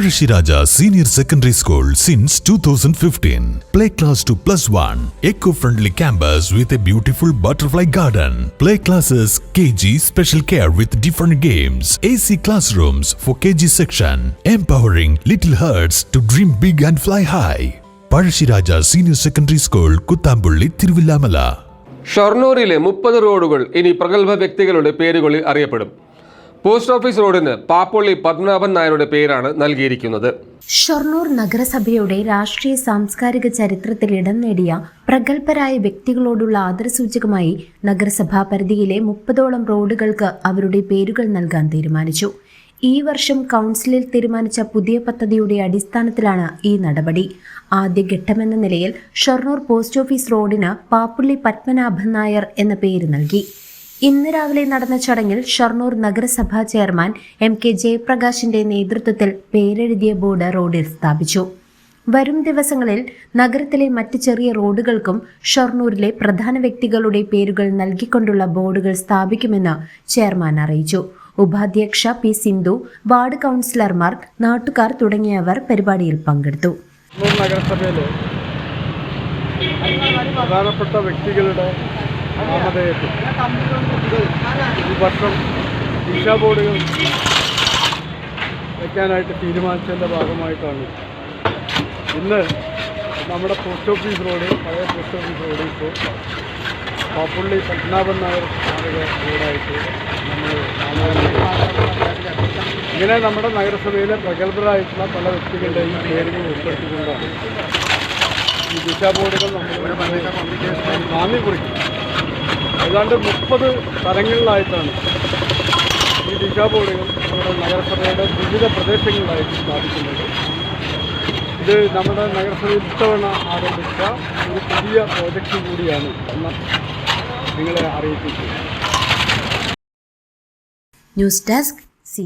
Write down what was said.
Pazhashiraja Senior Secondary School since 2015. Play class to plus one. Eco-friendly campus with a beautiful butterfly garden. Play classes KG special care with different games. AC classrooms for KG section. Empowering little hearts to dream big and fly high. Pazhashiraja Senior Secondary School, Kuttambulli, Tiruvillamala. ഷൊർണൂരിലെ മുപ്പത് റോഡുകൾ ഇനി പ്രഗത്ഭ വ്യക്തികളുടെ പേരുകളിൽ അറിയപ്പെടും post office റോഡിന് പാപ്പൊള്ളി പത്മനാഭൻ നായരുടെ പേരാണ് നൽകിയിരിക്കുന്നത്. ഷൊർണൂർ നഗരസഭയുടെ രാഷ്ട്രീയ സാംസ്കാരിക ചരിത്രത്തിൽ ഇടം നേടിയ പ്രഗത്ഭരായ വ്യക്തികളോടുള്ള ആദരസൂചകമായി നഗരസഭാ പരിധിയിലെ മുപ്പതോളം റോഡുകൾക്ക് അവരുടെ പേരുകൾ നൽകാൻ തീരുമാനിച്ചു. ഈ വർഷം കൗൺസിലിൽ തീരുമാനിച്ച പുതിയ പദ്ധതിയുടെ അടിസ്ഥാനത്തിലാണ് ഈ നടപടി. ആദ്യഘട്ടമെന്ന നിലയിൽ ഷൊർണൂർ പോസ്റ്റ് ഓഫീസ് റോഡിന് പാപ്പുള്ളി പത്മനാഭൻ നായർ എന്ന പേര് നൽകി. ഇന്ന് രാവിലെ നടന്ന ചടങ്ങിൽ ഷൊർണൂർ നഗരസഭാ ചെയർമാൻ എം കെ ജയപ്രകാശിന്റെ നേതൃത്വത്തിൽ പേരെഴുതിയ ബോർഡ് റോഡിൽ സ്ഥാപിച്ചു. വരും ദിവസങ്ങളിൽ നഗരത്തിലെ മറ്റ് ചെറിയ റോഡുകൾക്കും ഷൊർണൂരിലെ പ്രധാന വ്യക്തികളുടെ പേരുകൾ നൽകിക്കൊണ്ടുള്ള ബോർഡുകൾ സ്ഥാപിക്കുമെന്ന് ചെയർമാൻ അറിയിച്ചു. ഉപാധ്യക്ഷ പി സിന്ധു വാർഡ് കൗൺസിലർമാർ നാട്ടുകാർ തുടങ്ങിയവർ പരിപാടിയിൽ പങ്കെടുത്തു. നഗരസഭയിലെ പ്രധാനപ്പെട്ട വ്യക്തികളുടെ ഈ വർഷം ദിശ ബോർഡുകൾ വയ്ക്കാനായിട്ട് തീരുമാനിച്ചതിന്റെ ഭാഗമായിട്ടാണ്. ഇന്ന് നമ്മുടെ പോസ്റ്റ് ഓഫീസ് റോഡ് പഴയ പോസ്റ്റ് ഓഫീസ് റോഡ് ഇപ്പോൾ പാപ്പുള്ളി പത്മനാഭൻ നായർ സ്മാരക റോഡായിട്ട് നമ്മൾ ഇങ്ങനെ നമ്മുടെ നഗരസഭയിലെ പ്രഗത്ഭരായിട്ടുള്ള പല വ്യക്തികളുടെയും പേരുകൾ ഉൾപ്പെടുത്തിക്കൊണ്ടാണ് ഈ ദിശ ബോർഡുകൾ നമ്മൾ നാന്ദി കുറിക്കും ഏതാണ്ട് മുപ്പത് സ്ഥലങ്ങളിലായിട്ടാണ് ഈ ദിശാ ബോർഡുകൾ നമ്മുടെ നഗരസഭയുടെ വിവിധ പ്രദേശങ്ങളിലായിട്ട് സ്ഥാപിക്കുന്നത്. ഇത് നമ്മുടെ നഗരസഭ ഇത്തവണ ആരംഭിച്ച ഒരു പുതിയ പ്രോജക്റ്റ് കൂടിയാണ് എന്ന് നിങ്ങളെ അറിയിപ്പിക്കുന്നത് ന്യൂസ് ഡെസ്ക് സി.